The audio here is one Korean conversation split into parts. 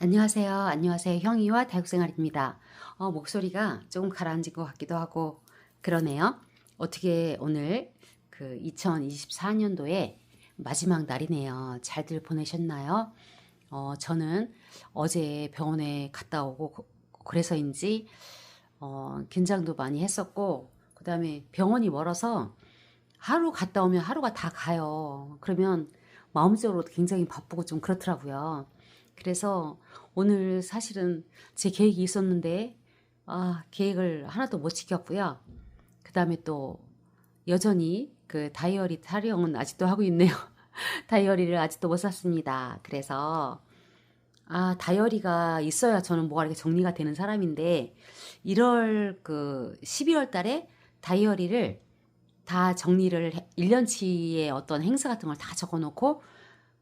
안녕하세요. 안녕하세요. 형이와 다육생활입니다. 어, 목소리가 조금 가라앉은 것 같기도 하고 그러네요. 어떻게 오늘 그 2024년도에 마지막 날이네요. 잘들 보내셨나요? 어, 저는 어제 병원에 갔다 오고 그- 그래서인지 어, 긴장도 많이 했었고 그 다음에 병원이 멀어서 하루 갔다 오면 하루가 다 가요. 그러면 마음적으로 굉장히 바쁘고 좀 그렇더라고요. 그래서 오늘 사실은 제 계획이 있었는데 아, 계획을 하나도 못 지켰고요. 그 다음에 또 여전히 그 다이어리 타령은 아직도 하고 있네요. 다이어리를 아직도 못 샀습니다. 그래서 아, 다이어리가 있어야 저는 뭐가 이렇게 정리가 되는 사람인데 1월 그 12월 달에 다이어리를 다 정리를 1년치의 어떤 행사 같은 걸 다 적어 놓고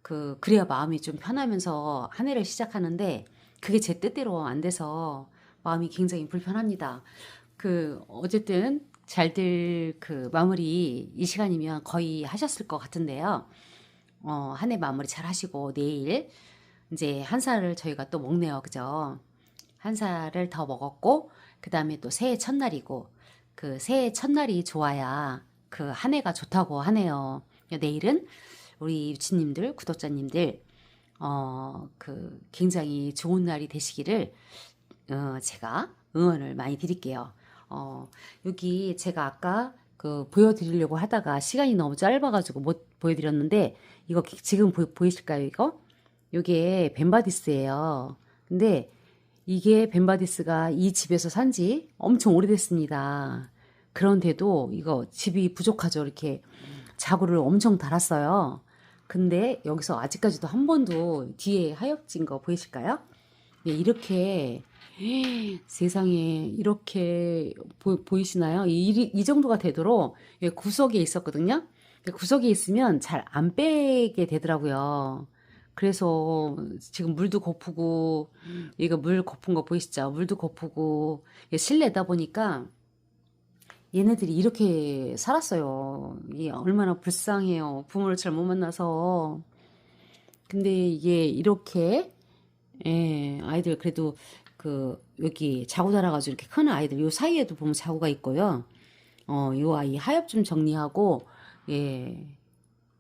그 그래야 마음이 좀 편하면서 한 해를 시작하는데 그게 제 뜻대로 안 돼서 마음이 굉장히 불편합니다. 그 어쨌든 잘들 그 마무리 이 시간이면 거의 하셨을 것 같은데요. 어, 한 해 마무리 잘 하시고 내일 이제 한 살을 저희가 또 먹네요. 그죠? 한 살을 더 먹었고 그다음에 또 새해 첫날이고 그 새해 첫날이 좋아야 그 한 해가 좋다고 하네요. 내일은 우리 유치님들, 구독자님들, 어, 그, 굉장히 좋은 날이 되시기를, 어, 제가 응원을 많이 드릴게요. 어, 여기 제가 아까 그 보여드리려고 하다가 시간이 너무 짧아가지고 못 보여드렸는데, 이거 기- 지금 보, 보이실까요, 이거? 요게 벤바디스예요. 근데 이게 벤바디스가 이 집에서 산 지 엄청 오래됐습니다. 그런데도 이거 집이 부족하죠. 이렇게 자구를 엄청 달았어요. 근데 여기서 아직까지도 한 번도 뒤에 하엽진 거 보이실까요? 예, 이렇게 세상에 이렇게 보, 보이시나요? 이, 이 정도가 되도록 예, 구석에 있었거든요. 구석에 있으면 잘 안 빼게 되더라고요. 그래서 지금 물도 고프고 이거 물 고픈 거 보이시죠? 물도 고프고 이게 실내다 보니까 얘네들이 이렇게 살았어요. 이게 얼마나 불쌍해요. 부모를 잘 못 만나서. 근데 이게 이렇게, 예, 아이들 그래도 그, 여기 자고 자라가지고 이렇게 큰 아이들, 요 사이에도 보면 자구가 있고요. 어, 요 아이 하엽 좀 정리하고, 예,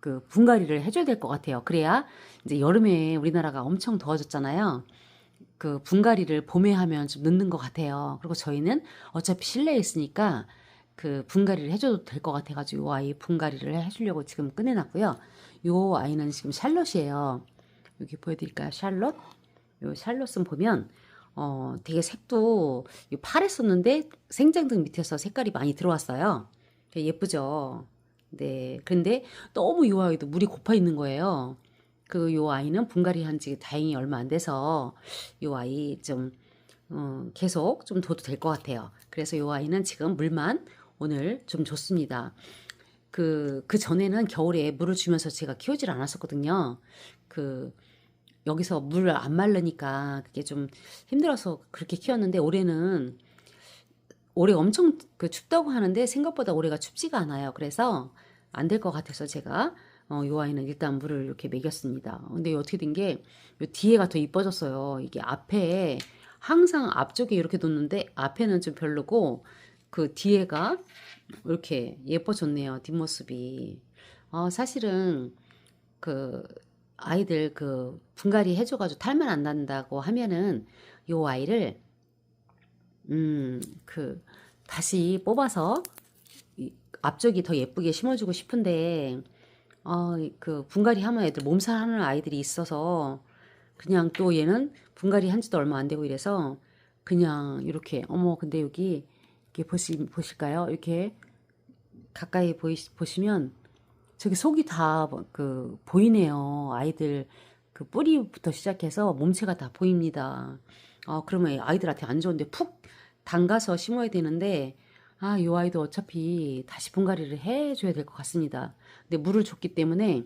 그 분갈이를 해줘야 될 것 같아요. 그래야 이제 여름에 우리나라가 엄청 더워졌잖아요. 그 분갈이를 봄에 하면 좀 늦는 것 같아요. 그리고 저희는 어차피 실내에 있으니까 그 분갈이를 해줘도 될 것 같아가지고 요 아이 분갈이를 해주려고 지금 꺼내놨고요. 요 아이는 지금 샬롯이에요. 여기 보여드릴까요? 샬롯? 요 샬롯은 보면 어 되게 색도 요 파랬었는데 생장등 밑에서 색깔이 많이 들어왔어요. 예쁘죠? 네. 근데 너무 요 아이도 물이 고파 있는 거예요. 그 요 아이는 분갈이 한 지 다행히 얼마 안 돼서 요 아이 좀 어, 계속 좀 둬도 될 것 같아요. 그래서 요 아이는 지금 물만 오늘 좀 줬습니다. 그, 그 전에는 겨울에 물을 주면서 제가 키우질 않았었거든요. 그, 여기서 물안 마르니까 그게 좀 힘들어서 그렇게 키웠는데 올해는 올해 엄청 그 춥다고 하는데 생각보다 올해가 춥지가 않아요. 그래서 안 될 것 같아서 제가 어, 요 아이는 일단 물을 이렇게 먹였습니다. 근데 어떻게 된 게 요 뒤에가 더 이뻐졌어요. 이게 앞에 항상 앞쪽에 이렇게 뒀는데 앞에는 좀 별로고 그 뒤에가 이렇게 예뻐졌네요. 뒷모습이. 어, 사실은 그 아이들 그 분갈이 해줘가지고 탈만 안 난다고 하면은 요 아이를 음 그 다시 뽑아서 이 앞쪽이 더 예쁘게 심어주고 싶은데 어 그 분갈이 하면 애들 몸살하는 아이들이 있어서 그냥 또 얘는 분갈이 한 지도 얼마 안 되고 이래서 그냥 이렇게 어머 근데 여기 이렇게 보시 보실까요? 이렇게 가까이 보이 보시면 저기 속이 다 그 보이네요. 아이들 그 뿌리부터 시작해서 몸체가 다 보입니다. 어 그러면 아이들한테 안 좋은데 푹 담가서 심어야 되는데 아, 요 아이도 어차피 다시 분갈이를 해줘야 될 것 같습니다. 근데 물을 줬기 때문에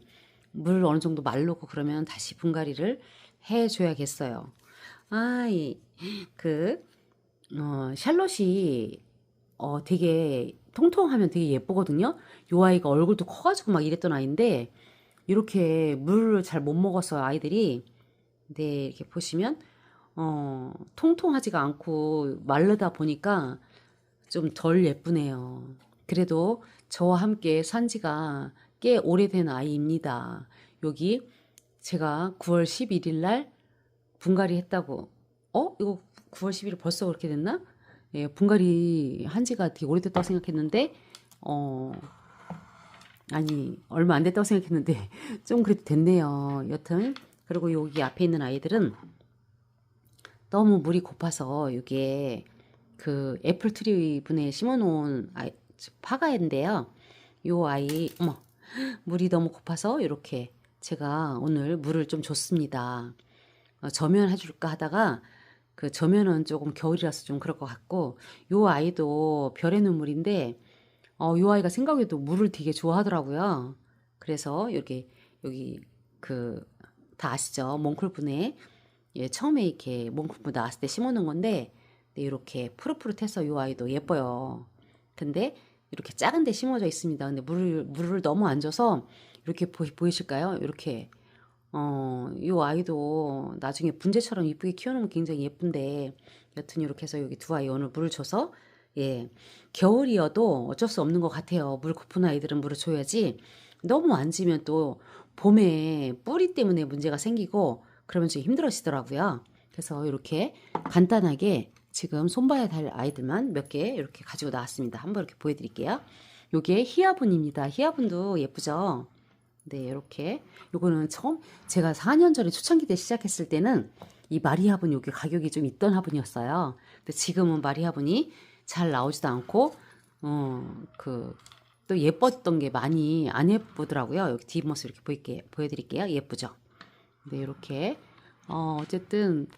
물 어느 정도 말르고 그러면 다시 분갈이를 해줘야겠어요. 아, 이, 그, 어, 샬롯이, 어, 되게 통통하면 되게 예쁘거든요. 요 아이가 얼굴도 커가지고 막 이랬던 아이인데, 이렇게 물을 잘 못 먹었어요, 아이들이. 네, 이렇게 보시면, 어, 통통하지가 않고 마르다 보니까 좀 덜 예쁘네요. 그래도 저와 함께 산 지가 꽤 오래된 아이입니다. 여기 제가 9월 11일 날 분갈이 했다고. 어? 이거 9월 11일 벌써 그렇게 됐나? 예, 분갈이 한 지가 되게 오래됐다고 생각했는데, 어, 아니, 얼마 안 됐다고 생각했는데, 좀 그래도 됐네요. 여튼, 그리고 여기 앞에 있는 아이들은 너무 물이 고파서 이게 그 애플 트리 분에 심어놓은 아이, 파가인데요. 요 아이, 어머, 물이 너무 고파서 이렇게 제가 오늘 물을 좀 줬습니다. 어, 저면 해줄까 하다가 그 저면은 조금 겨울이라서 좀 그럴 것 같고 요 아이도 별의 눈물인데 어, 요 아이가 생각해도 물을 되게 좋아하더라고요. 그래서 여기 여기 그 다 아시죠? 몽클분에 예, 처음에 이렇게 몽클분 나왔을 때 심어놓은 건데 네, 이렇게 푸릇푸릇해서 요 아이도 예뻐요. 근데 이렇게 작은 데 심어져 있습니다. 근데 물을 물을 너무 안 줘서 이렇게 보, 보이실까요? 이렇게 어, 요 아이도 나중에 분재처럼 이쁘게 키워놓으면 굉장히 예쁜데 여튼 이렇게 해서 여기 두 아이 오늘 물을 줘서 예 겨울이어도 어쩔 수 없는 것 같아요. 물 고픈 아이들은 물을 줘야지 너무 안 지면 또 봄에 뿌리 때문에 문제가 생기고 그러면 좀 힘들어지더라고요. 그래서 이렇게 간단하게 지금 손봐야 될 아이들만 몇 개 이렇게 가지고 나왔습니다. 한번 이렇게 보여드릴게요. 요게 히아분입니다. 히아분도 예쁘죠? 네, 이렇게. 요거는 처음 제가 4년 전에 초창기 때 시작했을 때는 이 마리아분 요게 가격이 좀 있던 화분이었어요. 근데 지금은 마리아분이 잘 나오지도 않고 어, 그 또 예뻤던 게 많이 안 예쁘더라고요. 여기 뒷모습 이렇게 보일게 보여드릴게요. 예쁘죠? 네, 이렇게. 어, 어쨌든,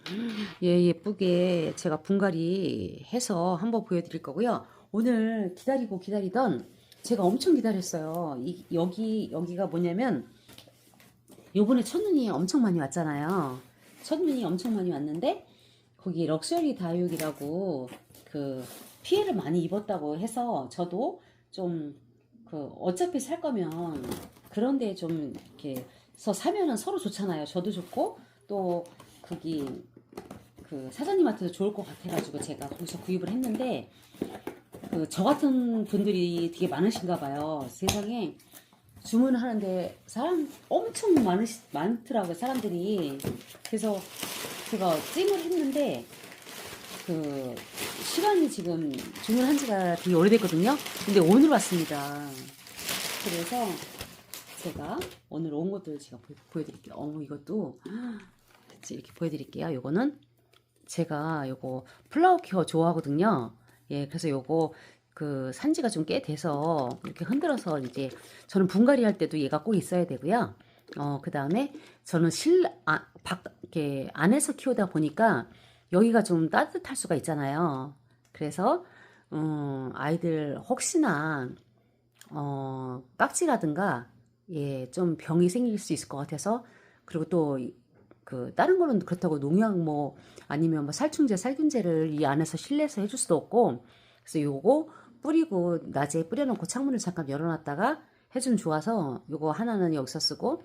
예, 예쁘게 제가 분갈이 해서 한번 보여드릴 거고요. 오늘 기다리고 기다리던, 제가 엄청 기다렸어요. 이, 여기, 여기가 뭐냐면, 요번에 첫눈이 엄청 많이 왔잖아요. 첫눈이 엄청 많이 왔는데, 거기 럭셔리 다육이라고 그 피해를 많이 입었다고 해서 저도 좀 그 어차피 살 거면 그런 데 좀 이렇게 서 사면은 서로 좋잖아요. 저도 좋고 또 거기 그 사장님한테도 좋을 것 같아가지고 제가 거기서 구입을 했는데 그저 같은 분들이 되게 많으신가 봐요. 세상에 주문을 하는데 사람 엄청 많으시 많더라고요. 사람들이 그래서 제가 찜을 했는데 그 시간이 지금 주문한 지가 되게 오래됐거든요. 근데 오늘 왔습니다. 그래서 제가 오늘 온 것들 제가 보, 보여드릴게요. 어머 이것도 이렇게 보여드릴게요. 요거는 제가 요거 플라워 케어 좋아하거든요. 예, 그래서 요거 그 산지가 좀 꽤 돼서 이렇게 흔들어서 이제 저는 분갈이 할 때도 얘가 꼭 있어야 되고요. 어, 그 다음에 저는 실, 아, 밖, 이렇게 안에서 키우다 보니까 여기가 좀 따뜻할 수가 있잖아요. 그래서, 음, 아이들 혹시나, 어, 깍지라든가, 예, 좀 병이 생길 수 있을 것 같아서, 그리고 또, 그, 다른 거는 그렇다고 농약 뭐, 아니면 뭐 살충제, 살균제를 이 안에서 실내에서 해줄 수도 없고, 그래서 요거 뿌리고, 낮에 뿌려놓고 창문을 잠깐 열어놨다가 해주면 좋아서, 요거 하나는 여기서 쓰고,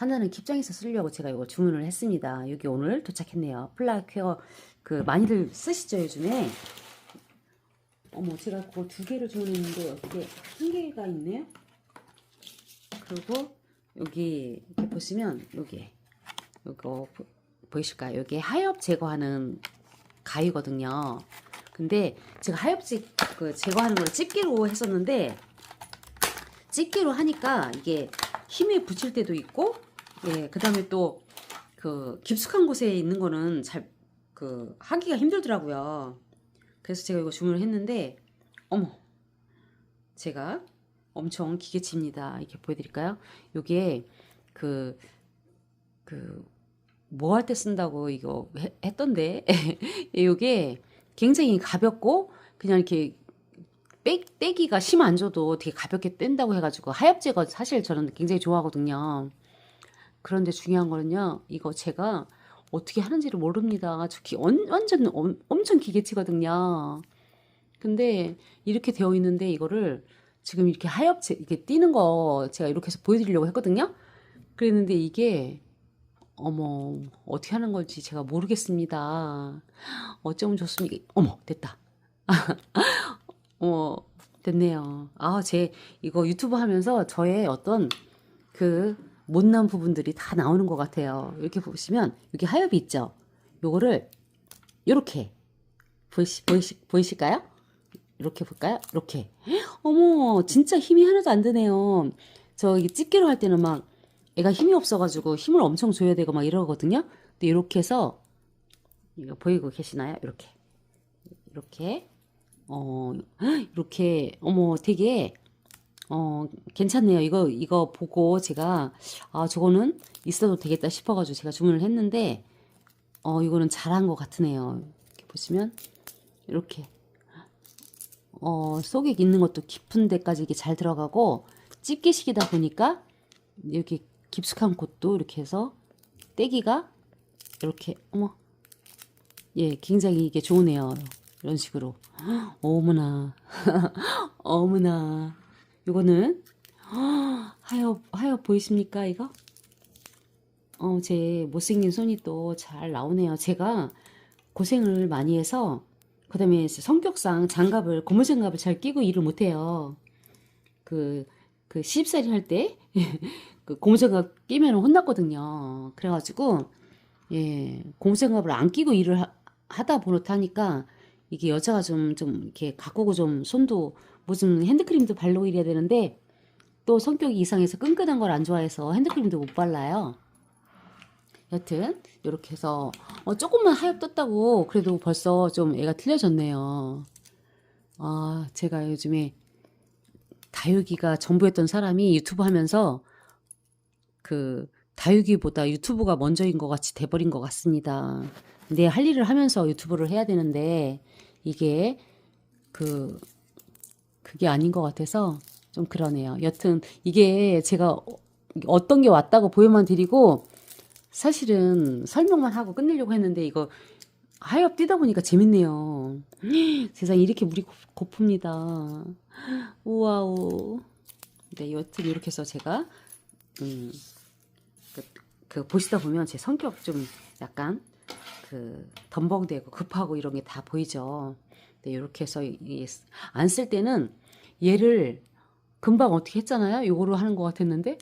하나는 킵장에서 쓰려고 제가 이거 주문을 했습니다. 여기 오늘 도착했네요. 플라케어 그 많이들 쓰시죠 요즘에. 어머 제가 그거 두 개를 주문했는데 어떻게 한 개가 있네요. 그리고 여기 이렇게 보시면 여기 이거 보- 보이실까요? 여기 하엽 제거하는 가위거든요. 근데 제가 하엽지 그 제거하는 걸 집게로 했었는데 집게로 하니까 이게 힘에 붙일 때도 있고 예 그다음에 또 그 깊숙한 곳에 있는 거는 잘 그 하기가 힘들더라고요. 그래서 제가 이거 주문을 했는데 어머 제가 엄청 기계치입니다. 이렇게 보여드릴까요? 요게 그 그 뭐 할 때 쓴다고 이거 해- 했던데 요게 굉장히 가볍고 그냥 이렇게 빼, 떼기가 심 안 줘도 되게 가볍게 뗀다고 해가지고 하엽 제거 사실 저는 굉장히 좋아하거든요. 그런데 중요한 거는요, 이거 제가 어떻게 하는지를 모릅니다. 저 기, 완- 완전 엄, 엄청 기계치거든요. 근데 이렇게 되어 있는데 이거를 지금 이렇게 하엽 제, 이렇게 띄는 거 제가 이렇게 해서 보여드리려고 했거든요. 그랬는데 이게 어머, 어떻게 하는 건지 제가 모르겠습니다. 어쩌면 좋습니까? 어머, 됐다. 어, 됐네요. 아, 제 이거 유튜브 하면서 저의 어떤 그 못난 부분들이 다 나오는 것 같아요. 이렇게 보시면 여기 하엽이 있죠? 요거를 요렇게 보이시, 보이시, 보이실까요? 이렇게 볼까요? 이렇게. 어머, 진짜 힘이 하나도 안 드네요. 저 이게 집게로 할 때는 막 애가 힘이 없어가지고 힘을 엄청 줘야 되고 막 이러거든요. 근데 이렇게 해서 이거 보이고 계시나요? 이렇게. 이렇게. 어, 이렇게, 어머, 되게, 어, 괜찮네요. 이거, 이거 보고 제가, 아, 저거는 있어도 되겠다 싶어가지고 제가 주문을 했는데, 어, 이거는 잘한 것 같으네요. 이렇게 보시면, 이렇게. 어, 속에 있는 것도 깊은 데까지 이게 잘 들어가고, 집게식이다 보니까, 이렇게 깊숙한 곳도 이렇게 해서, 떼기가, 이렇게, 어머, 예, 굉장히 이게 좋으네요. 이런 식으로. 어머나. 어머나. 요거는 하엽 하엽 보이십니까 이거? 어, 제 못생긴 손이 또 잘 나오네요. 제가 고생을 많이 해서 그 다음에 성격상 장갑을 고무 장갑을 잘 끼고 일을 못 해요. 그, 그 시집살이 할 때, 그 고무장갑 끼면 혼났거든요. 그래가지고, 예, 고무장갑을 안 끼고 일을 하, 하다 보니까, 이게 여자가 좀, 좀, 이렇게 가꾸고 좀 손도, 무슨 핸드크림도 바르고 이래야 되는데, 또 성격이 이상해서 끈끈한 걸 안 좋아해서 핸드크림도 못 발라요. 여튼, 이렇게 해서, 어, 조금만 하얗 떴다고, 그래도 벌써 좀 애가 틀려졌네요. 아, 제가 요즘에 다육이가 전부였던 사람이 유튜브 하면서 그 다육이보다 유튜브가 먼저인 것 같이 돼버린 것 같습니다. 내 할 일을 하면서 유튜브를 해야 되는데 이게 그 그게 아닌 것 같아서 좀 그러네요. 여튼 이게 제가 어떤 게 왔다고 보여만 드리고 사실은 설명만 하고 끝내려고 했는데 이거 하엽 뛰다 보니까 재밌네요. 세상에 이렇게 물이 고, 고픕니다. 우와우. 네, 여튼 이렇게 해서 제가 음, 그, 그 보시다 보면 제 성격 좀 약간 그 덤벙대고 급하고 이런 게 다 보이죠. 네, 이렇게 해서 안 쓸 때는 얘를 금방 어떻게 했잖아요. 요거로 하는 것 같았는데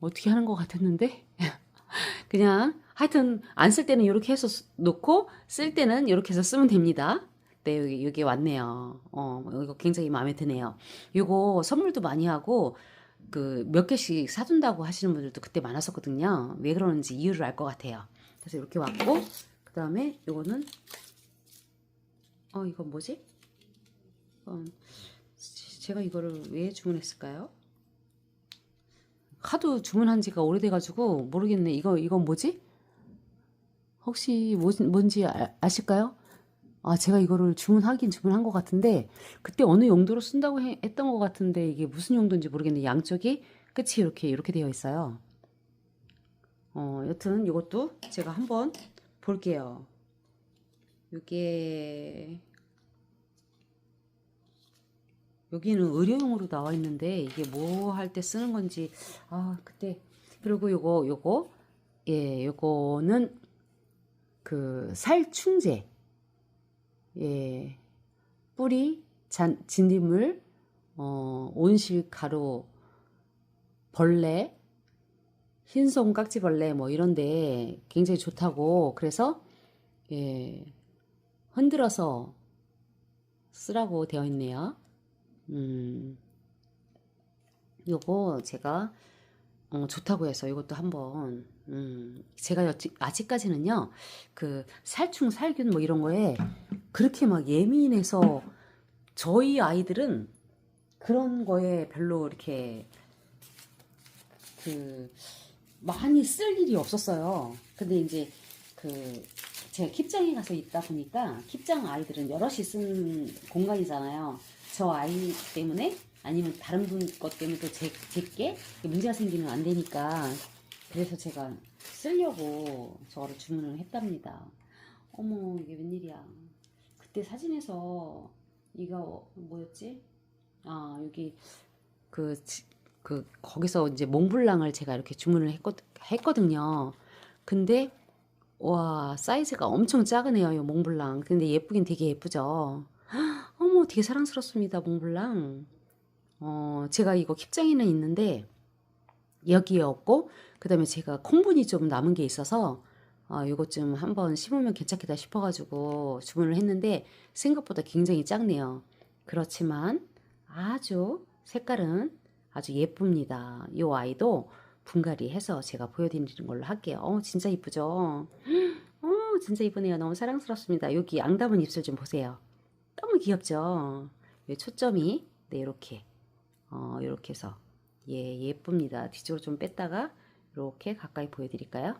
어떻게 하는 것 같았는데 그냥 하여튼 안 쓸 때는 이렇게 해서 쓰- 놓고 쓸 때는 이렇게 해서 쓰면 됩니다. 네, 여기 여기 왔네요. 어, 이거 굉장히 마음에 드네요. 이거 선물도 많이 하고 그 몇 개씩 사준다고 하시는 분들도 그때 많았었거든요. 왜 그러는지 이유를 알 것 같아요. 그래서 이렇게 왔고 그 다음에 이거는 어 이건 뭐지? 어, 제가 이거를 왜 주문했을까요? 하도 주문한 지가 오래돼가지고 모르겠네. 이거 이건 뭐지? 혹시 뭐, 뭔지 아, 아실까요? 아, 제가 이거를 주문하긴 주문한 것 같은데, 그때 어느 용도로 쓴다고 해- 했던 것 같은데, 이게 무슨 용도인지 모르겠는데, 양쪽이 끝이 이렇게, 이렇게 되어 있어요. 어, 여튼 이것도 제가 한번 볼게요. 이게, 여기는 의료용으로 나와 있는데, 이게 뭐 할 때 쓰는 건지, 아, 그때, 그리고 요거, 요거, 예, 요거는 그 살충제. 예, 뿌리, 잔, 진딧물, 어, 온실 가루, 벌레, 흰손 깍지벌레 뭐 이런데 굉장히 좋다고 그래서 예, 흔들어서 쓰라고 되어 있네요. 음, 요거 제가 어, 좋다고 해서 이것도 한번 음, 제가 아직까지는요 그 살충 살균 뭐 이런 거에 그렇게 막 예민해서 저희 아이들은 그런 거에 별로 이렇게 그 많이 쓸 일이 없었어요. 근데 이제 그 제가 킵장에 가서 있다 보니까 킵장 아이들은 여럿이 쓰는 공간이잖아요. 저 아이 때문에 아니면 다른 분 것 때문에 또 제, 제게 문제가 생기면 안 되니까 그래서 제가 쓰려고 저거를 주문을 했답니다. 어머 이게 웬일이야. 그때 사진에서 이거 뭐였지? 아 여기 그, 지- 그 거기서 이제 몽블랑을 제가 이렇게 주문을 했거, 했거든요. 근데 와 사이즈가 엄청 작으네요 이 몽블랑 근데 예쁘긴 되게 예쁘죠 어머 되게 사랑스럽습니다 몽블랑 어 제가 이거 킵장에는 있는데 여기에 없고 그 다음에 제가 콩분이 좀 남은 게 있어서 아 요것 좀 한번 심으면 괜찮겠다 싶어가지고 주문을 했는데 생각보다 굉장히 작네요. 그렇지만 아주 색깔은 아주 예쁩니다. 이 아이도 분갈이 해서 제가 보여드리는 걸로 할게요. 어 진짜 이쁘죠? 어 진짜 이쁘네요. 너무 사랑스럽습니다. 여기 앙담은 입술 좀 보세요. 너무 귀엽죠? 이 초점이 네 이렇게. 어 이렇게 해서 예 예쁩니다. 뒤쪽으로 좀 뺐다가 이렇게 가까이 보여드릴까요?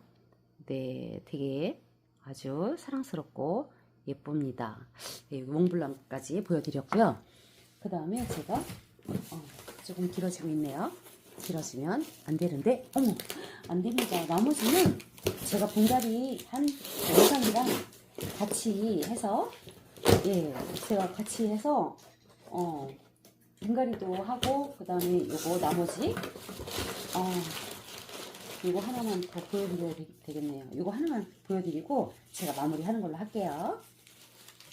네 되게 아주 사랑스럽고 예쁩니다. 네, 몽블랑까지 보여드렸고요. 그 다음에 제가 어, 조금 길어지고 있네요. 길어지면 안 되는데 어머 안 됩니다. 나머지는 제가 분갈이 한 영상이랑 같이 해서 예 제가 같이 해서 어 분갈이도 하고 그 다음에 요거 나머지 어 요거 하나만 더 보여드려야 되- 되겠네요 요거 하나만 보여드리고 제가 마무리하는 걸로 할게요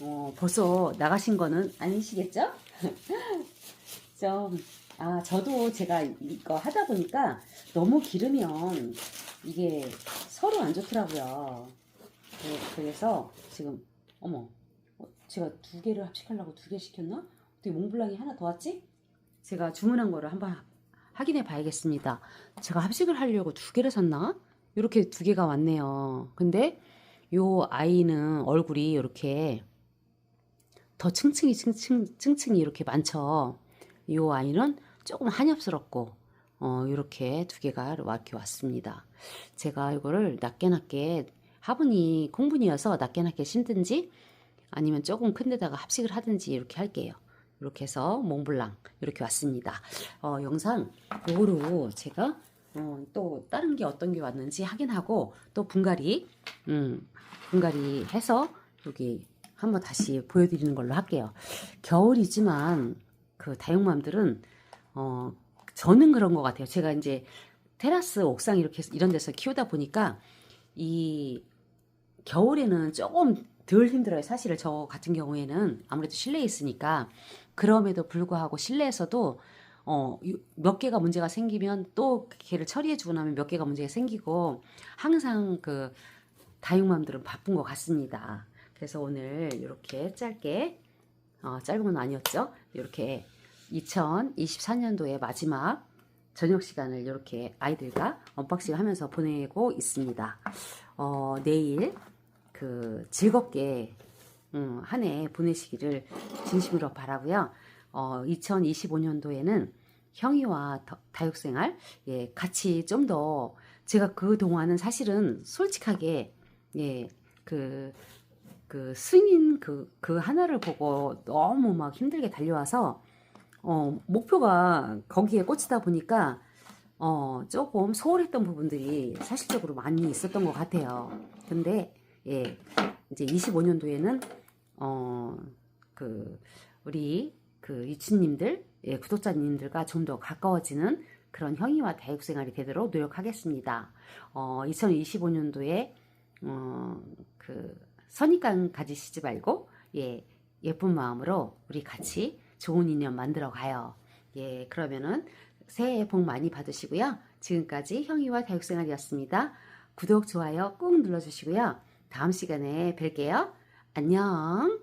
어 벌써 나가신 거는 아니시겠죠? 좀, 아, 저도 제가 이거 하다 보니까 너무 기르면 이게 서로 안 좋더라고요. 네, 그래서 지금, 어머, 어, 제가 두 개를 합식하려고 두 개 시켰나? 어떻게 몽블랑이 하나 더 왔지? 제가 주문한 거를 한번 하- 확인해 봐야겠습니다. 제가 합식을 하려고 두 개를 샀나? 이렇게 두 개가 왔네요. 근데 요 아이는 얼굴이 이렇게 더 층층이 층층 층층이 이렇게 많죠. 이 아이는 조금 한엽스럽고 어 이렇게 두 개가 이렇게 왔습니다. 제가 이거를 낮게 낮게 화분이 콩분이어서 낮게 낮게 심든지 아니면 조금 큰 데다가 합식을 하든지 이렇게 할게요. 이렇게 해서 몽블랑 이렇게 왔습니다. 어, 영상 요거로 제가 어, 또 다른 게 어떤 게 왔는지 확인하고 또 분갈이 음, 분갈이 해서 여기 한번 다시 보여드리는 걸로 할게요. 겨울이지만 그 다육맘들은 어 저는 그런 것 같아요. 제가 이제 테라스 옥상 이렇게 이런 데서 키우다 보니까 이 겨울에는 조금 덜 힘들어요. 사실 저 같은 경우에는 아무래도 실내에 있으니까 그럼에도 불구하고 실내에서도 어, 유- 몇 개가 문제가 생기면 또 걔를 처리해 주고 나면 몇 개가 문제가 생기고 항상 그 다육맘들은 바쁜 것 같습니다. 그래서 오늘 이렇게 짧게 어, 짧은 건 아니었죠. 이렇게 2024년도의 마지막 저녁 시간을 이렇게 아이들과 언박싱 하면서 보내고 있습니다. 어, 내일 그 즐겁게 음, 한 해 보내시기를 진심으로 바라고요. 어, 2025년도에는 형이와 더- 다육생활 예, 같이 좀 더 제가 그 동안은 사실은 솔직하게 예, 그, 그 승인 그, 그 하나를 보고 너무 막 힘들게 달려와서 어, 목표가 거기에 꽂히다 보니까 어, 조금 소홀했던 부분들이 사실적으로 많이 있었던 것 같아요. 근데 예, 이제 25년도에는 어, 그 우리 그 유치님들, 예, 구독자님들과 좀 더 가까워지는 그런 형이와 다육생활이 되도록 노력하겠습니다. 어, 2025년도에 어, 그 선입관 가지시지 말고 예, 예쁜 마음으로 우리 같이 좋은 인연 만들어 가요. 예, 그러면은 새해 복 많이 받으시고요. 지금까지 형이와 다육생활이었습니다. 구독, 좋아요 꾹 눌러주시고요. 다음 시간에 뵐게요. 안녕.